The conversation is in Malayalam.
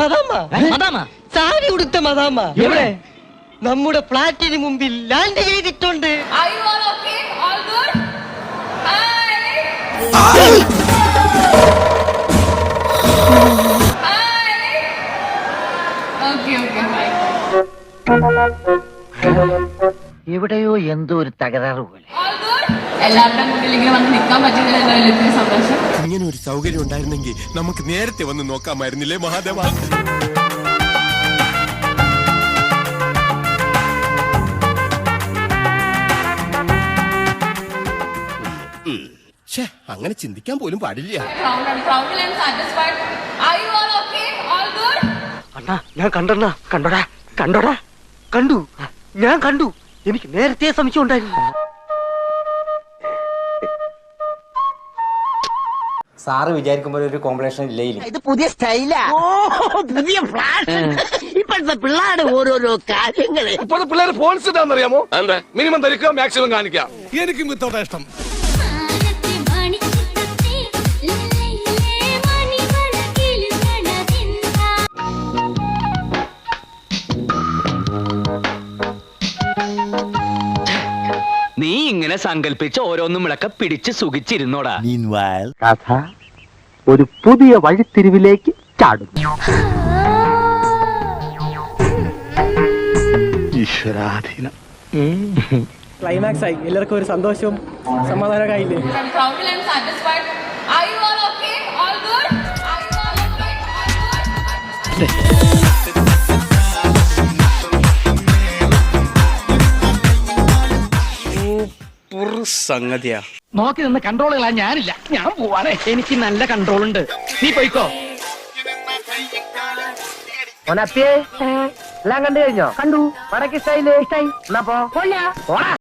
മദാമ മദാമ സാരി ഉടുത്ത മദാമ എവിടെ നമ്മുടെ ഫ്ലാറ്റിന് മുമ്പിൽ ലാൻഡ് ചെയ്തിട്ടുണ്ട് Are you all okay? All good? Hi. Hi. Okay, okay, bye. എവിടെയോ എന്തോ ഒരു തകരാറ് പോലെ? എല്ലാവരുടെ മുന്നിൽ ഇങ്ങനെ വന്ന് നിൽക്കാൻ പറ്റുന്നില്ല എനിക്ക് സന്തോഷം ഇങ്ങനെ ഒരു സൗകര്യം ഉണ്ടായിരുന്നെങ്കിൽ നമുക്ക് നേരത്തെ വന്ന് നോക്കാമായിരുന്നില്ലേ മഹാദേവ ഛേ, അങ്ങനെ ചിന്തിക്കാൻ പോലും പാടില്ല Proud and proudly and satisfied. Are you all okay? All good? അണ്ണാ ഞാൻ കണ്ടണ്ണ കണ്ടോടാ കണ്ടോടാ കണ്ടു ഞാൻ കണ്ടു എനിക്ക് നേരത്തെ സംശയം ഉണ്ടായിരുന്നു സാറ് വിചാരിക്കുമ്പോൾ ഒരു കോമ്പിനേഷൻ ഇല്ലേ. ഇത് പുതിയ സ്റ്റൈലാ. പുതിയ ഫ്ലാഷ് ഇപ്പോഴത്തെ പിള്ളേരുടെ ഓരോരോ കാര്യങ്ങൾ. ഇപ്പോഴത്തെ പിള്ളേർ ഫോൺസ് ഇടാന്നറിയാമോ മിനിമം ധരിക്കുക മാക്സിമം കാണിക്കാം എനിക്കും ഇത്തോടെ ഇഷ്ടം. ഇങ്ങനെ സങ്കല്പിച്ച് ഓരോന്നും വിളക്ക പിടിച്ച് സുഖിച്ചിരുന്നോടാ. കഥ ഒരു പുതിയ വഴിത്തിരിവിലേക്ക് ചാടുന്നു. ക്ലൈമാക്സ് ആയി. എല്ലാവർക്കും ഒരു സന്തോഷവും സമാധാനമായില്ലേ I'm സംഗതിയാ. നോക്കി നിന്ന് കൺട്രോളുകളാ ഞാനില്ല. ഞാൻ പോവാണേ. എനിക്ക് നല്ല കൺട്രോൾ ഉണ്ട്. നീ പോയിക്കോ. എല്ലാം കണ്ടു കഴിഞ്ഞോ? കണ്ടു. വടക്ക് സ്റ്റൈൽ ഇഷ്ടായി. എന്നാ പോ. പോടാ.